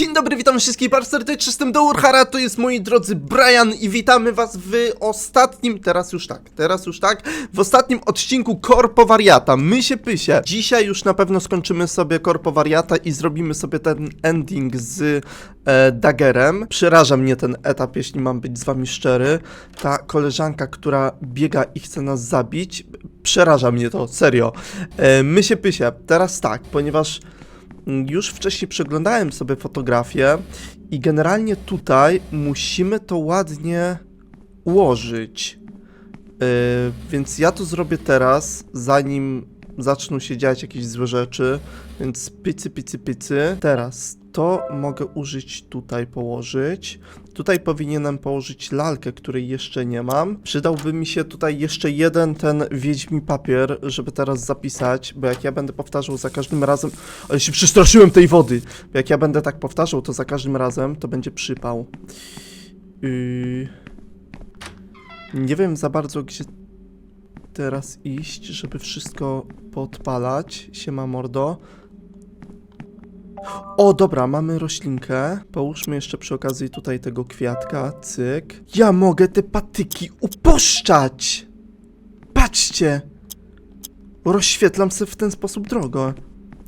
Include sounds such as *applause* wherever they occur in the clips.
Dzień dobry, witam wszystkich bardzo serdecznie, jestem do Urhara, to jest moi drodzy Brian i witamy was w ostatnim, teraz już tak, teraz już tak, w ostatnim odcinku Korpo Wariata, my się pysie. Dzisiaj już na pewno skończymy sobie Korpo Wariata i zrobimy sobie ten ending z e, Dagerem. Przeraża mnie ten etap, jeśli mam być z wami szczery. Ta koleżanka, która biega i chce nas zabić, przeraża mnie to, serio. E, my się pysie, teraz tak, ponieważ już wcześniej przeglądałem sobie fotografię i generalnie tutaj musimy to ładnie ułożyć. Yy, więc ja to zrobię teraz, zanim zaczną się dziać jakieś złe rzeczy. Więc pycy, pycy, pycy. Teraz to mogę użyć tutaj, położyć. Tutaj powinienem położyć lalkę, której jeszcze nie mam. Przydałby mi się tutaj jeszcze jeden ten wiedźmi papier, żeby teraz zapisać, bo jak ja będę powtarzał za każdym razem... Ale się przestraszyłem tej wody! Bo jak ja będę tak powtarzał, to za każdym razem to będzie przypał. Yy... Nie wiem za bardzo, gdzie teraz iść, żeby wszystko podpalać. Siema mordo. O, dobra, mamy roślinkę. Połóżmy jeszcze przy okazji tutaj tego kwiatka. Cyk. Ja mogę te patyki uposzczać! Patrzcie! Rozświetlam sobie w ten sposób drogę.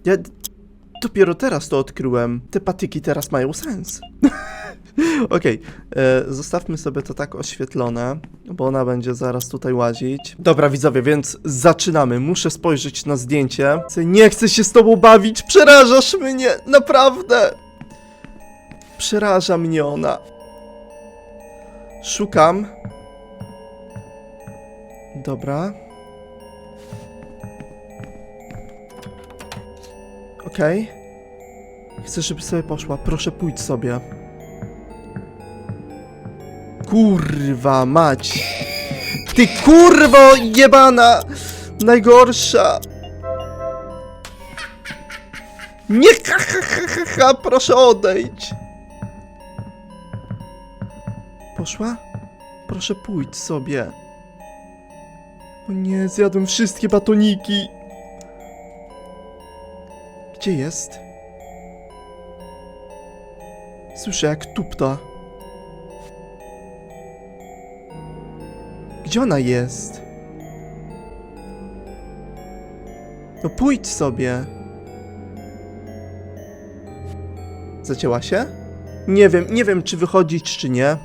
Ja dopiero teraz to odkryłem. Te patyki teraz mają sens. *laughs* Okej, e, zostawmy sobie to tak oświetlone, bo ona będzie zaraz tutaj łazić. Dobra, widzowie, więc zaczynamy. Muszę spojrzeć na zdjęcie. Nie chcę się z tobą bawić, przerażasz mnie, naprawdę. Przeraża mnie ona. Szukam. Dobra. Okej. Chcę, żeby sobie poszła. Proszę, pójdź sobie. Kurwa mać. Ty kurwo jebana! Najgorsza! Nie ha, ha, ha, ha, ha, proszę odejdź! Poszła? Proszę pójdź sobie. O nie, zjadłem wszystkie batoniki. Gdzie jest? Słyszę jak tupta. Gdzie ona jest? No pójdź sobie. Zacięła się? Nie wiem, nie wiem czy wychodzić czy nie.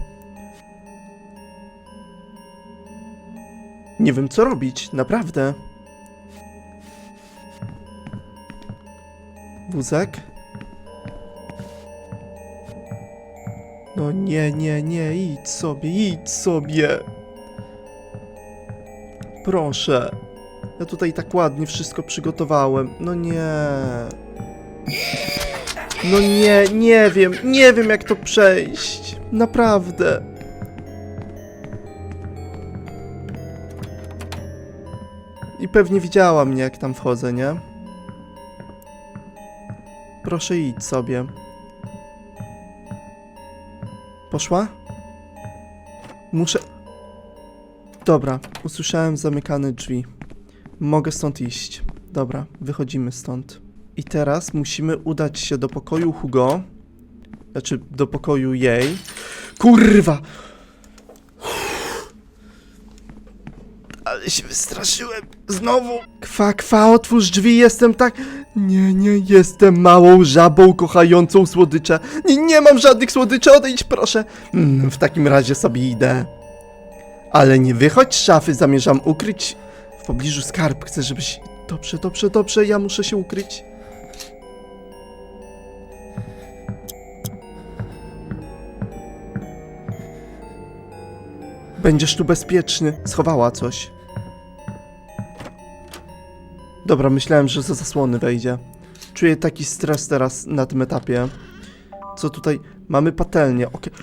Nie wiem co robić, naprawdę. Wózek? No nie, nie, nie, idź sobie, idź sobie. Proszę. Ja tutaj tak ładnie wszystko przygotowałem. No nie. No nie, nie wiem, nie wiem jak to przejść. Naprawdę. I pewnie widziała mnie jak tam wchodzę, nie? Proszę idź sobie. Poszła? Muszę... Dobra, usłyszałem zamykane drzwi. Mogę stąd iść. Dobra, wychodzimy stąd. I teraz musimy udać się do pokoju Hugo. Znaczy, do pokoju jej. Kurwa! Ale się wystraszyłem. Znowu. Kwa, kwa, otwórz drzwi, jestem tak... Nie, nie, jestem małą żabą kochającą słodycze. Nie, nie mam żadnych słodyczy, odejdź proszę. Mm, w takim razie sobie idę. Ale nie wychodź z szafy, zamierzam ukryć w pobliżu skarb. Chcę, żebyś... Dobrze, dobrze, dobrze, ja muszę się ukryć. Będziesz tu bezpieczny. Schowała coś. Dobra, myślałem, że za zasłony wejdzie. Czuję taki stres teraz na tym etapie. Co tutaj? Mamy patelnię, okej.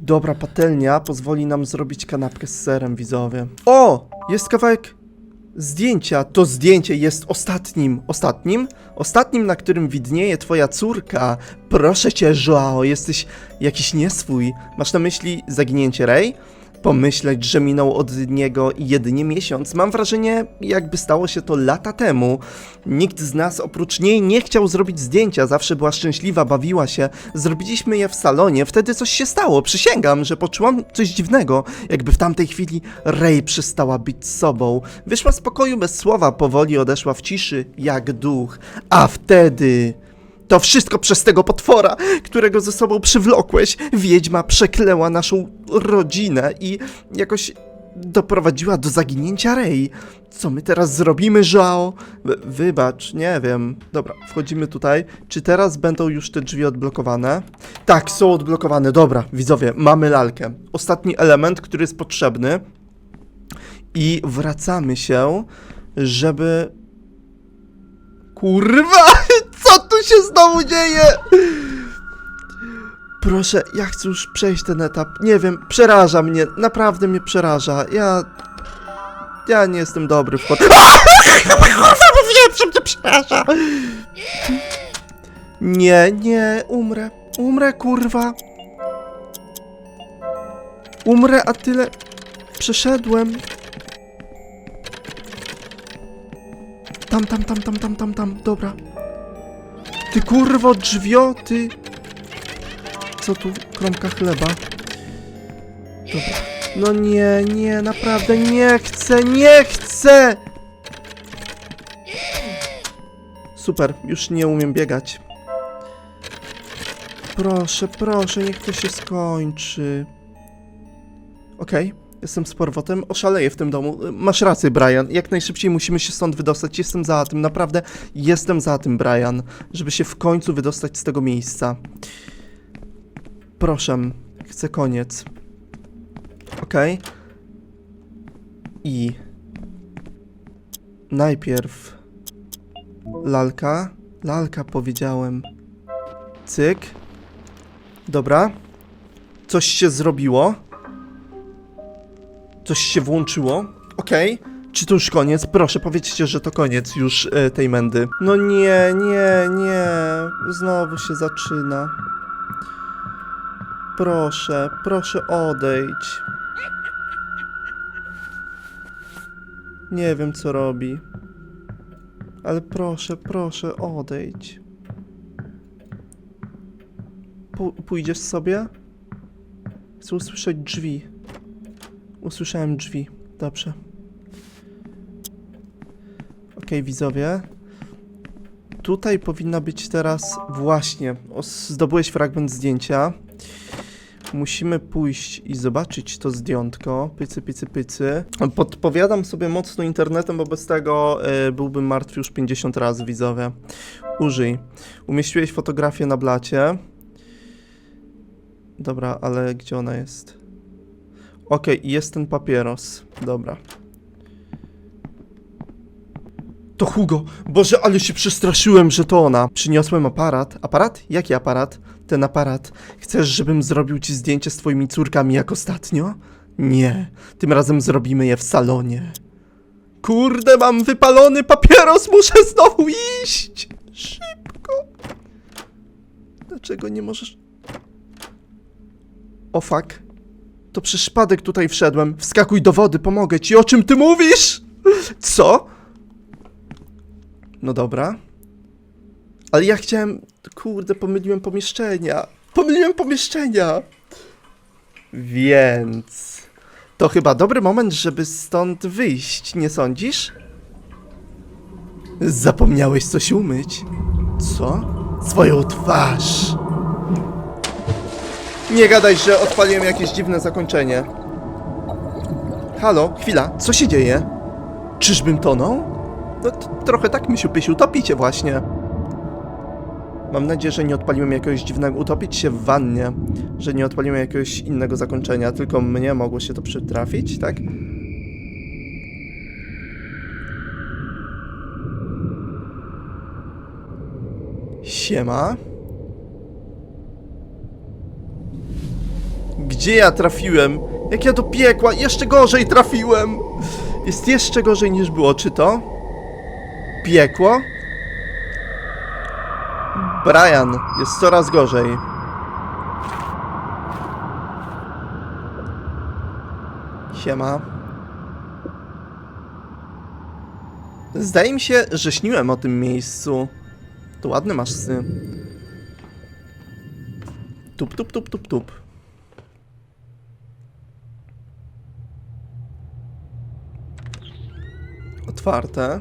Dobra, patelnia pozwoli nam zrobić kanapkę z serem, widzowie. O! Jest kawałek zdjęcia. To zdjęcie jest ostatnim. Ostatnim? Ostatnim, na którym widnieje twoja córka. Proszę cię, Joao, jesteś jakiś nieswój. Masz na myśli zaginięcie Rey? Pomyśleć, że minął od niego jedynie miesiąc. Mam wrażenie, jakby stało się to lata temu. Nikt z nas oprócz niej nie chciał zrobić zdjęcia, zawsze była szczęśliwa, bawiła się. Zrobiliśmy je w salonie, wtedy coś się stało. Przysięgam, że poczułam coś dziwnego, jakby w tamtej chwili Ray przestała być sobą. Wyszła z pokoju bez słowa, powoli odeszła w ciszy, jak duch. A wtedy... To wszystko przez tego potwora, którego ze sobą przywlokłeś. Wiedźma przeklęła naszą rodzinę i jakoś doprowadziła do zaginięcia Rei. Co my teraz zrobimy, Żao? Wy- Wybacz, nie wiem. Dobra, wchodzimy tutaj. Czy teraz będą już te drzwi odblokowane? Tak, są odblokowane. Dobra, widzowie, mamy lalkę. Ostatni element, który jest potrzebny. I wracamy się, żeby Kurwa! Co się znowu dzieje? Proszę, ja chcę już przejść ten etap. Nie wiem, przeraża mnie, naprawdę mnie przeraża. Ja. Ja nie jestem dobry w chod... Kurwa, mówiłem, że mnie przeraża! Nie, nie, umrę. Umrę, kurwa. Umrę, a tyle. Przeszedłem. Tam, tam, tam, tam, tam, tam, tam, dobra. Ty kurwo, drzwio, ty. Co tu? Kromka chleba. Dobra. No nie, nie, naprawdę nie chcę, nie chcę! Super, już nie umiem biegać. Proszę, proszę, niech to się skończy. Okej. Jestem z powrotem, oszaleję w tym domu. Masz rację, Brian. Jak najszybciej musimy się stąd wydostać. Jestem za tym, naprawdę jestem za tym, Brian, żeby się w końcu wydostać z tego miejsca. Proszę, chcę koniec. Okej. I. Najpierw. Lalka. Lalka powiedziałem. Cyk. Dobra. Coś się zrobiło. Coś się włączyło? Okej. Czy to już koniec? Proszę, powiedzcie, że to koniec już e, tej mędy. No nie, nie, nie. Znowu się zaczyna. Proszę, proszę odejdź. Nie wiem, co robi. Ale proszę, proszę, odejdź. Pu- pójdziesz sobie? Chcę usłyszeć drzwi. Usłyszałem drzwi. Dobrze. Okej, widzowie. Tutaj powinna być teraz... Właśnie. Zdobyłeś fragment zdjęcia. Musimy pójść i zobaczyć to zdjątko. Pycy, pycy, pycy. Podpowiadam sobie mocno internetem, bo bez tego y, byłbym martwy już 50 razy, widzowie. Użyj. Umieściłeś fotografię na blacie. Dobra, ale gdzie ona jest? Okej, jest ten papieros. Dobra. To Hugo! Boże, ale się przestraszyłem, że to ona. Przyniosłem aparat. Aparat? Jaki aparat? Ten aparat. Chcesz, żebym zrobił ci zdjęcie z twoimi córkami jak ostatnio? Nie. Tym razem zrobimy je w salonie. Kurde, mam wypalony papieros, muszę znowu iść! Szybko! Dlaczego nie możesz... O fuck. To przez przypadek tutaj wszedłem. Wskakuj do wody, pomogę ci. O czym ty mówisz? Co? No dobra. Ale ja chciałem... Kurde, pomyliłem pomieszczenia. Pomyliłem pomieszczenia. Więc... To chyba dobry moment, żeby stąd wyjść, nie sądzisz? Zapomniałeś coś umyć. Co? Swoją twarz. Nie gadaj, że odpaliłem jakieś dziwne zakończenie. Halo, chwila, co się dzieje? Czyżbym tonął? No, trochę tak, misiu pysiu, topicie właśnie. Mam nadzieję, że nie odpaliłem jakiegoś dziwnego... Utopić się w wannie. Że nie odpaliłem jakiegoś innego zakończenia, tylko mnie mogło się to przytrafić, tak? Siema. Gdzie ja trafiłem? Jak ja do piekła? Jeszcze gorzej trafiłem! Jest jeszcze gorzej niż było, czy to? Piekło? Brian, jest coraz gorzej. Siema. Zdaje mi się, że śniłem o tym miejscu. To ładny masz sny. Tup, tup, tup, tup, tup. Otwarte.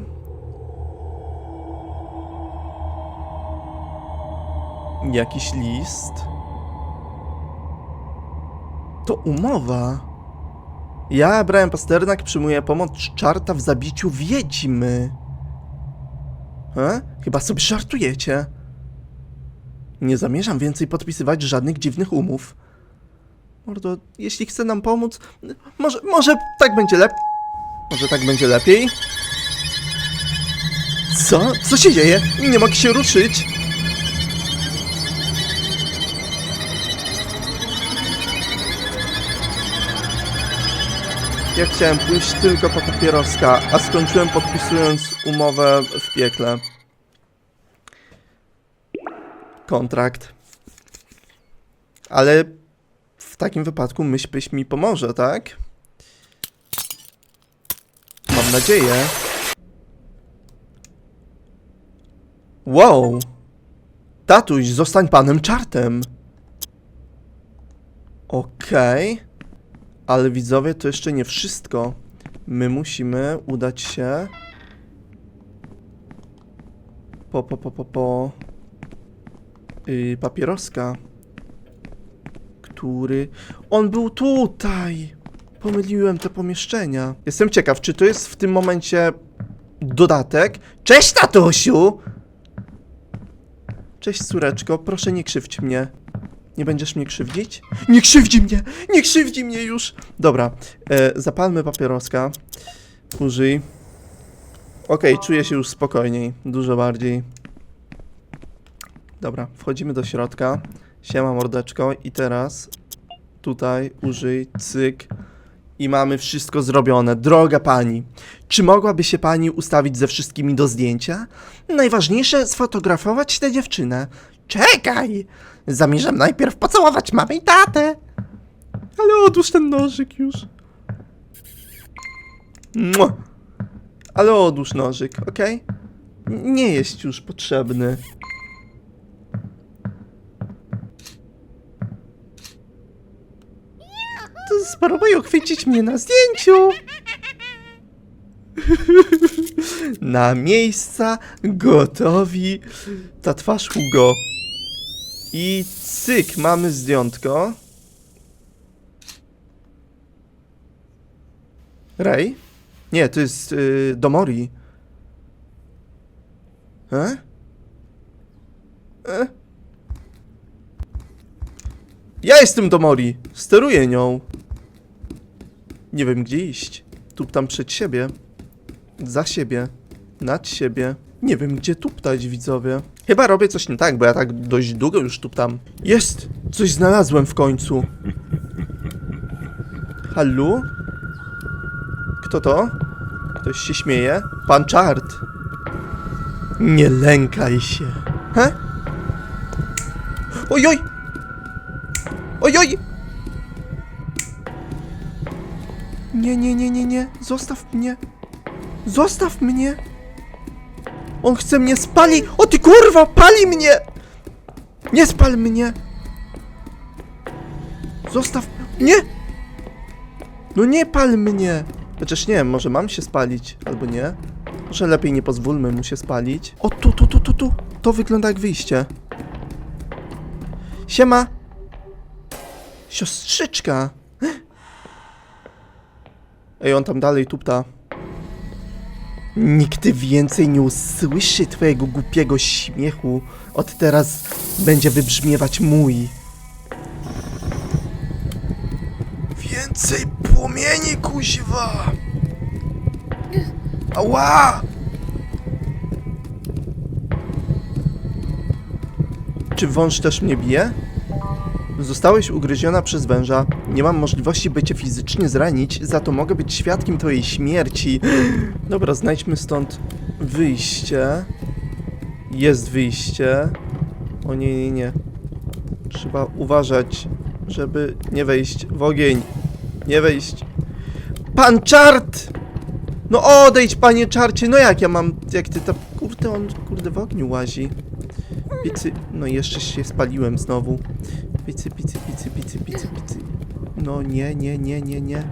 Jakiś list. To umowa. Ja, Brian Pasternak, przyjmuję pomoc czarta w zabiciu wiedźmy. E? Chyba sobie żartujecie. Nie zamierzam więcej podpisywać żadnych dziwnych umów. Mordo, jeśli chce nam pomóc, może, może tak będzie lepiej. Może tak będzie lepiej? Co? Co się dzieje? Nie mogę się ruszyć. Ja chciałem pójść tylko po papieroska, a skończyłem podpisując umowę w piekle. Kontrakt. Ale w takim wypadku myśl mi pomoże, tak? Mam nadzieję. Wow! Tatuś, zostań panem czartem! Okej. Ale widzowie, to jeszcze nie wszystko. My musimy udać się po, po, po, po, po yy, papieroska, który... On był tutaj! Pomyliłem te pomieszczenia. Jestem ciekaw, czy to jest w tym momencie dodatek? Cześć, tatusiu! Cześć, córeczko, proszę nie krzywdź mnie. Nie będziesz mnie krzywdzić? Nie krzywdzi mnie! Nie krzywdzi mnie już! Dobra, e, zapalmy papieroska. Użyj. Okej, czuję się już spokojniej. Dużo bardziej. Dobra, wchodzimy do środka. Siema mordeczko i teraz tutaj użyj, cyk. I mamy wszystko zrobione. Droga pani, czy mogłaby się pani ustawić ze wszystkimi do zdjęcia? Najważniejsze sfotografować tę dziewczynę. Czekaj! Zamierzam najpierw pocałować mamę i tatę. Ale odłóż ten nożyk już. Mua. Ale odłóż nożyk, okej? Nie jest już potrzebny. To spróbuj uchwycić mnie na zdjęciu. *laughs* na miejsca gotowi. Ta twarz Hugo. I cyk, mamy zdjątko. Rej? Nie, to jest yy, Domori. E? E? Ja jestem Domori. Steruję nią. Nie wiem gdzie iść. Tu tam przed siebie. Za siebie. Nad siebie. Nie wiem gdzie tuptać, widzowie. Chyba robię coś nie tak, bo ja tak dość długo już tuptam. Jest! Coś znalazłem w końcu. Hallu? Kto to? Ktoś się śmieje? Pan Czart. Nie lękaj się. He? Ojoj! Ojoj! Nie, nie, nie, nie, nie. Zostaw mnie. Zostaw mnie. On chce mnie spalić. O ty kurwa, pali mnie! Nie spal mnie. Zostaw. Nie! No nie pal mnie. Chociaż nie wiem, może mam się spalić, albo nie. Może lepiej nie pozwólmy mu się spalić. O, tu, tu, tu, tu, tu. To wygląda jak wyjście. Siema. Siostrzyczka. Ej, on tam dalej tupta. Nigdy więcej nie usłyszy twojego głupiego śmiechu. Od teraz będzie wybrzmiewać mój. Więcej płomieni, kuźwa! Ała! Czy wąż też mnie bije? Zostałeś ugryziona przez węża. Nie mam możliwości, by cię fizycznie zranić, za to mogę być świadkiem twojej śmierci. Dobra, znajdźmy stąd wyjście. Jest wyjście. O nie, nie, nie. Trzeba uważać, żeby nie wejść w ogień. Nie wejść Pan czart! No odejdź, panie czarcie, no jak ja mam, jak ty tam, kurde, on, kurde, w ogniu łazi. Picy, no jeszcze się spaliłem znowu. Picy, picy, picy, picy, picy, picy. No nie, nie, nie, nie, nie.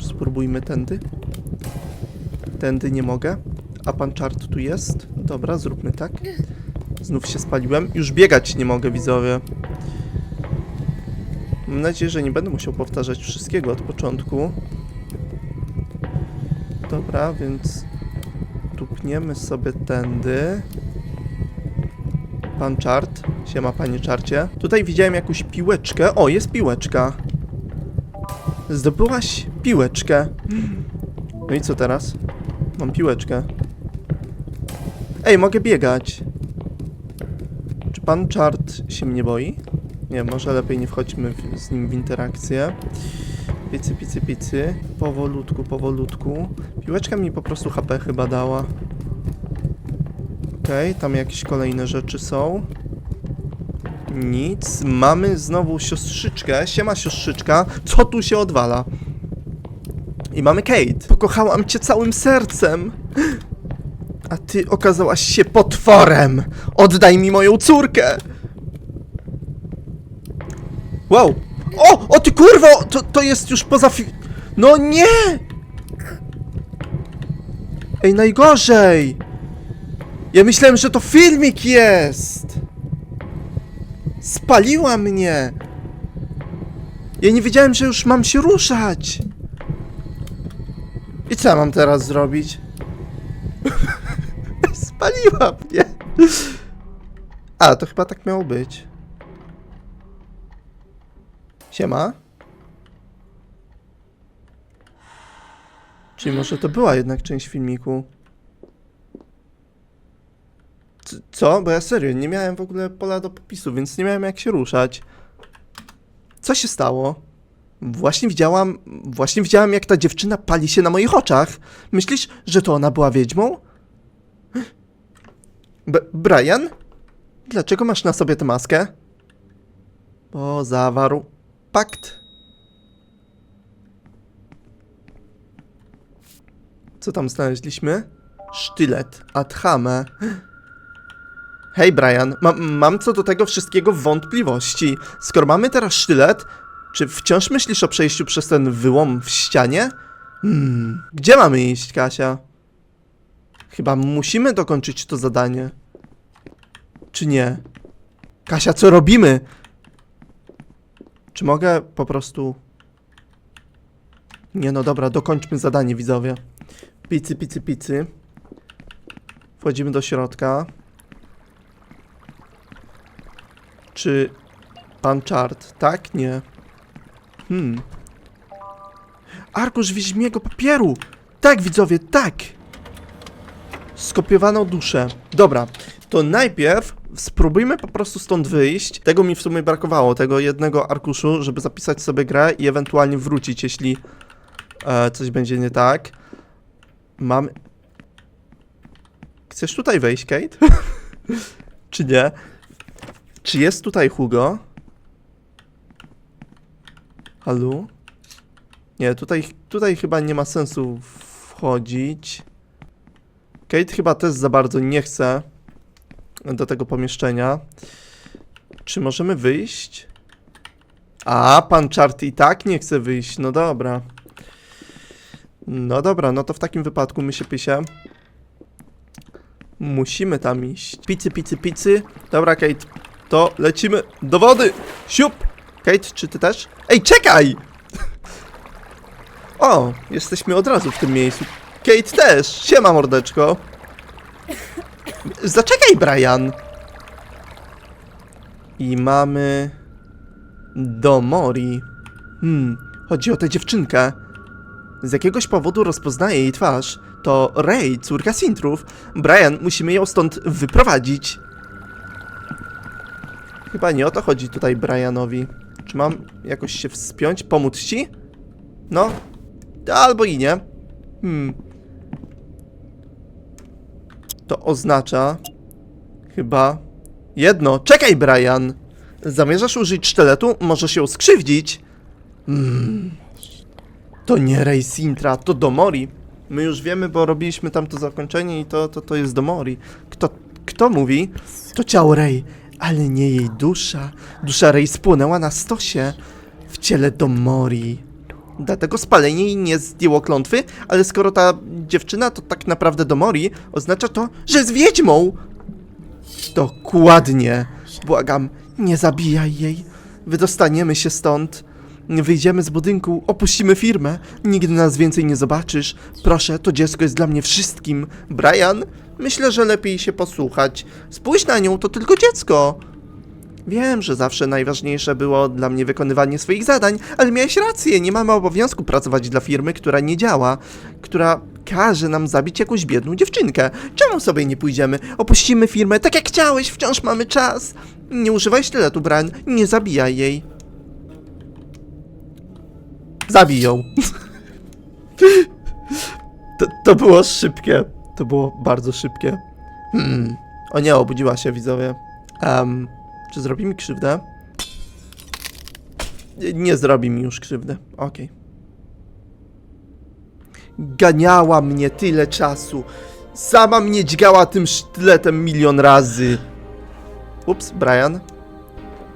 Spróbujmy tędy. Tędy nie mogę. A pan czart tu jest? Dobra, zróbmy tak. Znów się spaliłem. Już biegać nie mogę, widzowie. Mam nadzieję, że nie będę musiał powtarzać wszystkiego od początku. Dobra, więc tupniemy sobie tędy. Pan czart. Siema, panie czarcie. Tutaj widziałem jakąś piłeczkę. O, jest piłeczka. Zdobyłaś piłeczkę. No i co teraz? Mam piłeczkę. Ej, mogę biegać. Czy pan czart się mnie boi? Nie, może lepiej nie wchodźmy w, z nim w interakcję. Picy, picy, picy. Powolutku, powolutku. Piłeczka mi po prostu HP chyba dała. Okej, tam jakieś kolejne rzeczy są. Nic. Mamy znowu siostrzyczkę. Siema siostrzyczka. Co tu się odwala? I mamy Kate. Pokochałam cię całym sercem. A ty okazałaś się potworem. Oddaj mi moją córkę. Wow. O, o ty kurwo! To, to jest już poza fi... No nie! Ej, najgorzej! Ja myślałem, że to filmik jest! Spaliła mnie! Ja nie wiedziałem, że już mam się ruszać! I co ja mam teraz zrobić? *laughs* Spaliła mnie! A, to chyba tak miało być. Siema. Czyli może to była jednak część filmiku. Co? Bo ja serio, nie miałem w ogóle pola do popisu, więc nie miałem jak się ruszać. Co się stało? Właśnie widziałam, właśnie widziałam jak ta dziewczyna pali się na moich oczach. Myślisz, że to ona była wiedźmą? B Brian? Dlaczego masz na sobie tę maskę? Bo zawarł pakt. Co tam znaleźliśmy? Sztylet, Adhame. Hej Brian, ma, mam co do tego wszystkiego wątpliwości. Skoro mamy teraz sztylet, czy wciąż myślisz o przejściu przez ten wyłom w ścianie? Hmm, gdzie mamy iść, Kasia? Chyba musimy dokończyć to zadanie. Czy nie? Kasia, co robimy? Czy mogę po prostu... Nie no dobra, dokończmy zadanie, widzowie. Picy, picy, picy. Wchodzimy do środka. Czy pan czart? Tak? Nie. Hmm. Arkusz Wiedźmiego papieru! Tak, widzowie, tak! Skopiowaną duszę. Dobra, to najpierw spróbujmy po prostu stąd wyjść. Tego mi w sumie brakowało, tego jednego arkuszu, żeby zapisać sobie grę i ewentualnie wrócić, jeśli e, coś będzie nie tak. Mam... Chcesz tutaj wejść, Kate? *laughs* Czy nie? Czy jest tutaj Hugo? Halo? Nie, tutaj, tutaj chyba nie ma sensu wchodzić. Kate chyba też za bardzo nie chce do tego pomieszczenia. Czy możemy wyjść? A, pan Czart i tak nie chce wyjść. No dobra. No dobra, no to w takim wypadku my się pysie. Musimy tam iść. Picy, picy, picy. Dobra, Kate, to lecimy do wody. Siup! Kate, czy ty też? Ej, czekaj! *laughs* O, jesteśmy od razu w tym miejscu. Kate też. Siema, mordeczko. *laughs* Zaczekaj, Brian. I mamy... Do Mori. Hmm, chodzi o tę dziewczynkę. Z jakiegoś powodu rozpoznaję jej twarz. To Rey, córka Sintrów. Brian, musimy ją stąd wyprowadzić. Chyba nie o to chodzi tutaj Brianowi. Czy mam jakoś się wspiąć? Pomóc ci? No. Albo i nie. Hmm. To oznacza... Chyba... Jedno. Czekaj, Brian! Zamierzasz użyć sztyletu? Może się skrzywdzić? Hmm. To nie Rey Sintra, to Domori. My już wiemy, bo robiliśmy tam to zakończenie i to, to, to jest Domori. Kto, kto mówi? To ciało Rey, ale nie jej dusza. Dusza Rey spłonęła na stosie w ciele Domori. Dlatego spalenie jej nie zdjęło klątwy, ale skoro ta dziewczyna to tak naprawdę Domori, oznacza to, że jest wiedźmą. Dokładnie. Błagam, nie zabijaj jej. Wydostaniemy się stąd. Wyjdziemy z budynku, opuścimy firmę. Nigdy nas więcej nie zobaczysz. Proszę, to dziecko jest dla mnie wszystkim. Brian, myślę, że lepiej się posłuchać. Spójrz na nią, to tylko dziecko. Wiem, że zawsze najważniejsze było dla mnie wykonywanie swoich zadań, ale miałeś rację, nie mamy obowiązku pracować dla firmy, która nie działa, która każe nam zabić jakąś biedną dziewczynkę. Czemu sobie nie pójdziemy? Opuścimy firmę tak jak chciałeś, wciąż mamy czas. Nie używaj sztyletu, Bran, nie zabijaj jej. Zabij ją. to, to było szybkie. To było bardzo szybkie. Hmm. O nie, obudziła się, widzowie. Em, czy zrobi mi krzywdę? Nie, nie zrobi mi już krzywdy. Okej. Ganiała mnie tyle czasu. Sama mnie dźgała tym sztyletem milion razy. Ups, Brian.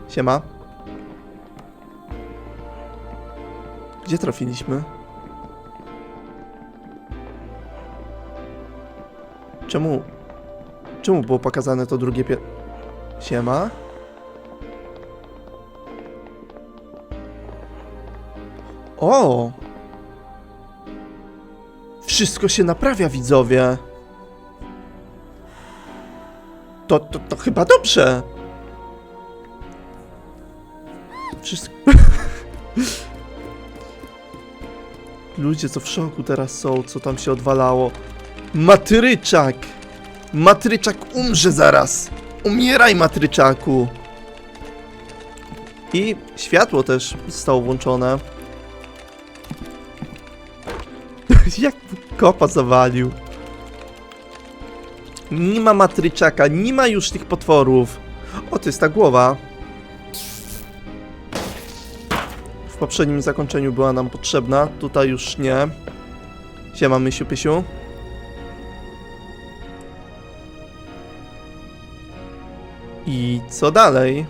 Siema. Gdzie trafiliśmy? Czemu? Czemu było pokazane to drugie pie... Siema? O! Wszystko się naprawia, widzowie. To, to, to chyba dobrze. Ludzie co w szoku teraz są, co tam się odwalało. Matryczak! Matryczak umrze zaraz! Umieraj, matryczaku! I światło też zostało włączone. *laughs* Jak kopa zawalił. Nie ma matryczaka, nie ma już tych potworów. O, to jest ta głowa. Poprzednim zakończeniu była nam potrzebna, tutaj już nie. Siema, Mysiu Pysiu. I co dalej?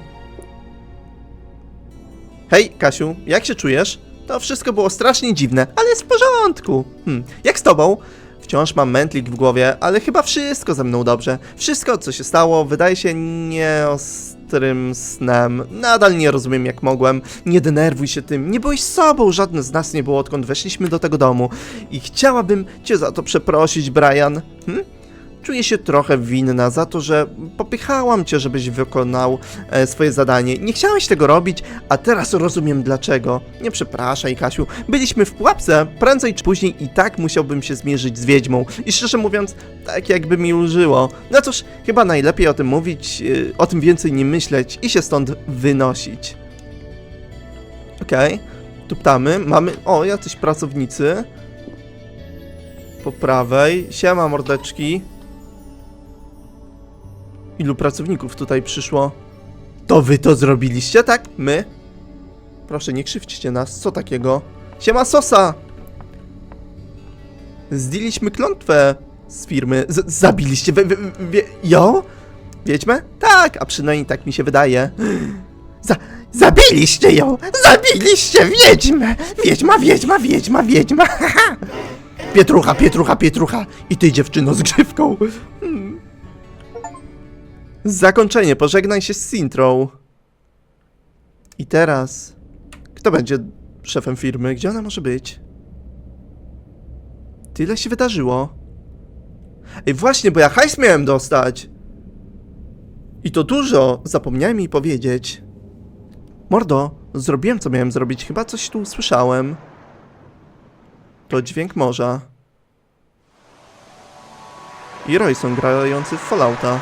Hej, Kasiu, jak się czujesz? To wszystko było strasznie dziwne, ale jest w porządku. Hmm, jak z tobą? Wciąż mam mętlik w głowie, ale chyba wszystko ze mną dobrze. Wszystko, co się stało, wydaje się nieostrym snem. Nadal nie rozumiem, jak mogłem. Nie denerwuj się tym. Nie byłeś sobą, żadne z nas nie było, odkąd weszliśmy do tego domu. I chciałabym cię za to przeprosić, Brian. Hm? Czuję się trochę winna za to, że popychałam cię, żebyś wykonał e, swoje zadanie. Nie chciałeś tego robić, a teraz rozumiem dlaczego. Nie przepraszaj, Kasiu. Byliśmy w pułapce. Prędzej czy później i tak musiałbym się zmierzyć z wiedźmą. I szczerze mówiąc, tak jakby mi ulżyło. No cóż, chyba najlepiej o tym mówić, e, o tym więcej nie myśleć i się stąd wynosić. Okej. Tu ptamy. Mamy... O, jacyś pracownicy. Po prawej. Siema, mordeczki. Ilu pracowników tutaj przyszło? To wy to zrobiliście, tak? My? Proszę, nie krzywdźcie nas. Co takiego? Siema Sosa! Zdjęliśmy klątwę z firmy. Z zabiliście we, we, wie ją? Wiedźmę? Tak, a przynajmniej tak mi się wydaje. *gasps* Za zabiliście ją! Zabiliście wiedźmę! Wiedźma, wiedźma, wiedźma, wiedźma! *laughs* Pietrucha, Pietrucha, Pietrucha! I ty dziewczyno z grzywką! Zakończenie, pożegnaj się z Sintrą. I teraz. Kto będzie szefem firmy? Gdzie ona może być? Tyle się wydarzyło. Ej, właśnie, bo ja hajs miałem dostać. I to dużo, zapomniałem jej powiedzieć. Mordo, zrobiłem co miałem zrobić, chyba coś tu usłyszałem. To dźwięk morza. I Royson grający w Fallouta.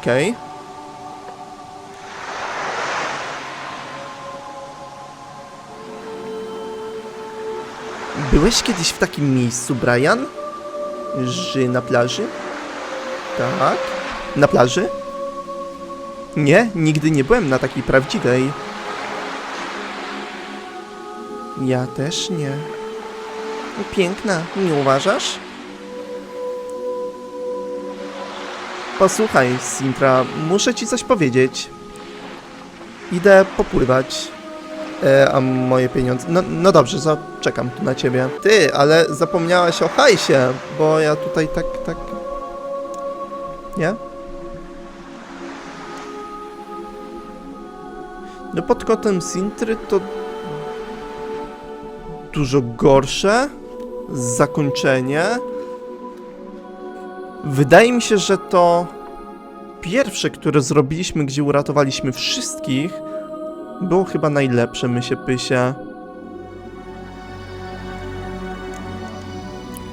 Okej. Byłeś kiedyś w takim miejscu, Brian? Że na plaży? Tak. Na plaży? Nie, nigdy nie byłem na takiej prawdziwej. Ja też nie. Piękna, nie uważasz? Posłuchaj, Sintra, muszę ci coś powiedzieć. Idę popływać. E, a moje pieniądze. No, no dobrze, zaczekam tu na ciebie. Ty, ale zapomniałaś o hajsie, bo ja tutaj tak, tak. Nie? No pod kątem Sintry to dużo gorsze zakończenie. Wydaje mi się, że to pierwsze, które zrobiliśmy, gdzie uratowaliśmy wszystkich, było chyba najlepsze, my się pysie.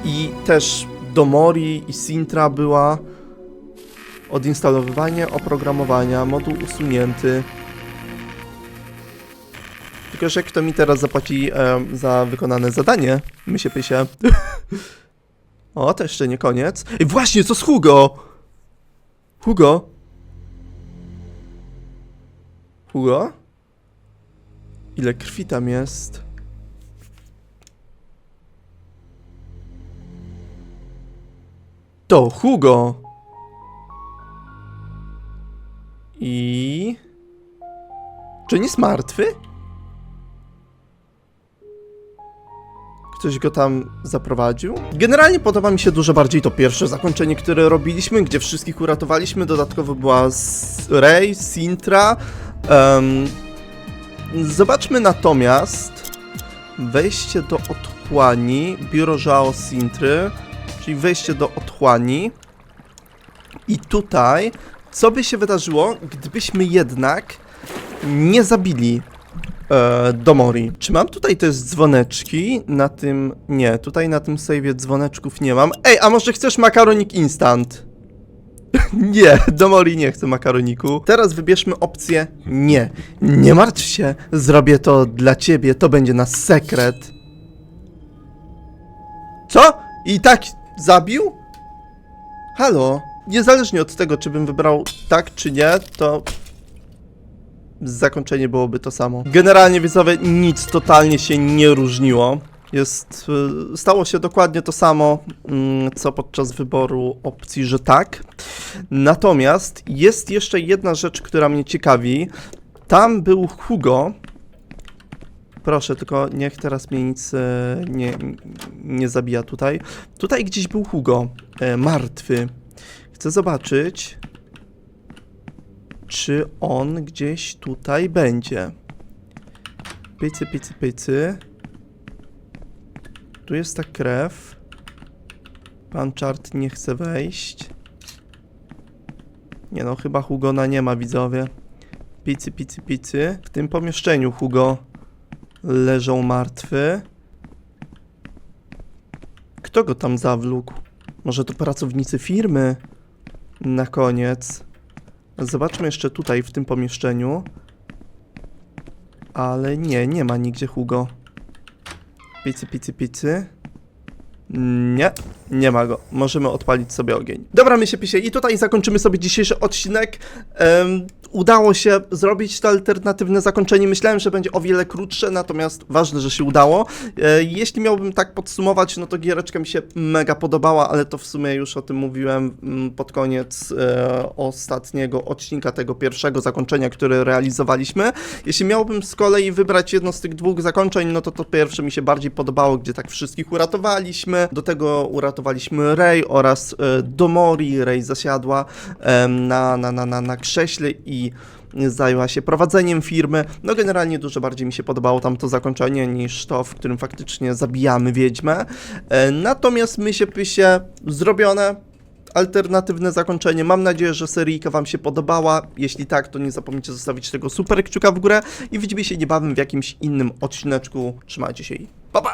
I też Domori i Sintra była odinstalowywanie oprogramowania, moduł usunięty. Tylko, że kto mi teraz zapłaci e, za wykonane zadanie? My się pysie. *laughs* o, to jeszcze nie koniec. I właśnie, co z Hugo? Hugo? Hugo? Ile krwi tam jest? To Hugo! I... Czy nie jest martwy? Ktoś go tam zaprowadził? Generalnie podoba mi się dużo bardziej to pierwsze zakończenie, które robiliśmy, gdzie wszystkich uratowaliśmy. Dodatkowo była Rey, Sintra. em, zobaczmy natomiast wejście do otchłani, biuro Żao Sintry, czyli wejście do otchłani. I tutaj, co by się wydarzyło, gdybyśmy jednak nie zabili e, Domori. Czy mam tutaj też dzwoneczki na tym... Nie, tutaj na tym save'ie dzwoneczków nie mam. Ej, a może chcesz makaronik instant? *laughs* nie, Domori nie chce makaroniku. Teraz wybierzmy opcję nie. Nie martw się, zrobię to dla ciebie, to będzie na sekret. Co? I tak zabił? Halo? Niezależnie od tego, czy bym wybrał tak czy nie, to zakończenie byłoby to samo. Generalnie widzowie nic totalnie się nie różniło. Jest, y, stało się dokładnie to samo, mm, co podczas wyboru opcji, że tak. Natomiast jest jeszcze jedna rzecz, która mnie ciekawi. Tam był Hugo. Proszę, tylko niech teraz mnie nic e, nie, nie zabija tutaj. Tutaj gdzieś był Hugo, e, martwy. Chcę zobaczyć, czy on gdzieś tutaj będzie. Pycy, pycy, pycy. Tu jest ta krew. Pan Czart nie chce wejść. Nie no, chyba Hugona nie ma, widzowie. Picy, picy, picy. W tym pomieszczeniu Hugo leżą martwy. Kto go tam zawlókł? Może to pracownicy firmy? Na koniec. Zobaczmy jeszcze tutaj, w tym pomieszczeniu. Ale nie, nie ma nigdzie Hugo. Picy, picy, picy. Nie, nie ma go. Możemy odpalić sobie ogień. Dobra, my się pisie i tutaj zakończymy sobie dzisiejszy odcinek. Em, udało się zrobić to alternatywne zakończenie. Myślałem, że będzie o wiele krótsze, natomiast ważne, że się udało. E, jeśli miałbym tak podsumować, no to giereczka mi się mega podobała, ale to w sumie już o tym mówiłem mm, pod koniec e, ostatniego odcinka tego pierwszego zakończenia, które realizowaliśmy. Jeśli miałbym z kolei wybrać jedno z tych dwóch zakończeń, no to to pierwsze mi się bardziej podobało, gdzie tak wszystkich uratowaliśmy. Do tego uratowaliśmy Rey oraz e, Domori. Rey zasiadła na, na, na, na, na krześle i zajęła się prowadzeniem firmy. No generalnie dużo bardziej mi się podobało tamto zakończenie niż to, w którym faktycznie zabijamy wiedźmę. E, natomiast my się pysie zrobione. Alternatywne zakończenie. Mam nadzieję, że seryjka Wam się podobała. Jeśli tak, to nie zapomnijcie zostawić tego super kciuka w górę i widzimy się niebawem w jakimś innym odcineczku. Trzymajcie się i pa pa!